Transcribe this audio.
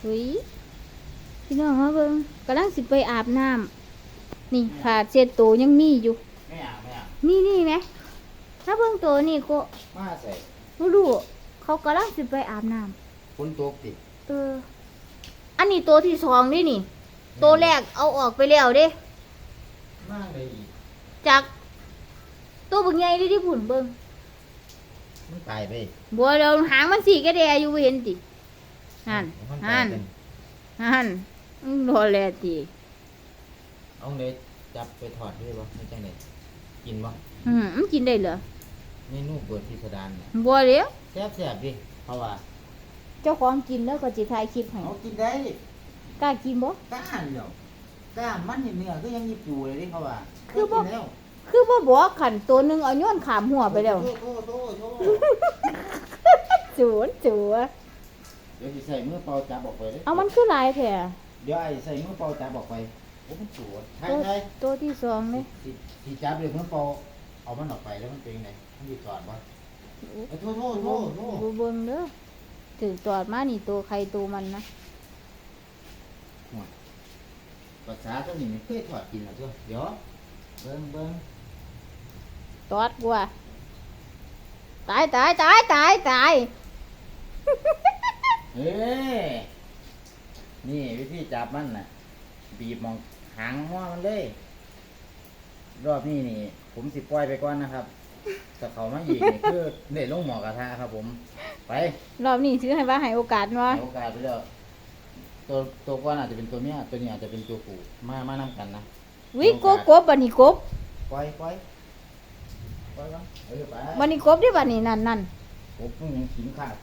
เฮ้ยพี่น้องมาเบิ่งกำลังสิไปอาบน้ำนี่ผ้าเช็ดตัวยังมีอยู่ ไม่อะไม่อะนี่นี่ไหมถ้าเบิ่งตัวนี่ก็มาใส่บ่รู้เขากำลังสิไปอาบน้ำฝนตกติเออ อันนี้ตัวที่สองนี่นี่ ตัวแรกเอาออกไปแล้วเด้ มาเลยอีกจากตัวบึงใหญ่ที่ที่ผุ่นเบิ่งมันตายไปบัวเราหางมันสีกระแดอยู่บ่เห็นติ หันมันหัตายนเป็นหันมึงรอแลติเอาเลยจับไปถอดด้วยบ่ไม่จังไดกินบ่อืมมันกินได้เหรอเมนูเปิดพิสดารเนี่ยบัวเลี้ยวแซ่บแซ่บดิเพราะว่า เจ้าของกินแล้วก็จิถ่ายคลิปให้เอากินได้กล้ากินบ่กล้าเดียวกล้ามันเนื้อก็ยังมีปูเลยดิเพราะว่า คือบ่กินแล้วคือบ่บอกขันตัวหนึงเอาย้อนขามหัวไปแล้วโทษโทษโทษโทษจูนจูว เดี๋ยวสิใส่มือเปล่าจับออกไปเลยเอามันคือหลายแท้เดี๋ยวไอ้ใส่มือเปล่าจับออกไปโอ้มันสวยใช่ตัวใช่ตัวที่สองเลยที่ที่จับเลยมือเปล่าเอามันออกไปแล้วมันเป็นยังไงมันดีจอดบ่เอ้ยโทษโทษโทษโทษบ่เบิ่งเด้อถือตอดมานี่ตัวใครตัวมันนะภาษาตัวนี้ไม่เคยถอดกินหรอกเจ้าเดี๋ยวเบิ้งเบิ้งตอดกว่าตายตายตายตายตาย เฮ้ยนี่วิธีจับมันน่ะ บีบมองหางหัวมันเลย รอบนี้นี่ ผมสิปล่อยไปก่อนนะครับถ้าเขามาอีกนี่คือเด็ดลงหมอกระทะครับ ผม ไปรอบนี้ถือให้ว่าให้โอกาสว่าให้โอกาสไปแล้วตัวตัวก่อนอาจจะเป็นตัวเมียตัวนี้อาจจะเป็นตัวผู้มามานํกันนะวิกบกบบันนี้กบปล่อยปล่อยปล่อยก่อนเออไปบันนี้กบที่บันนี้นั่นนั่นผมเพิ่งยังขิงขาด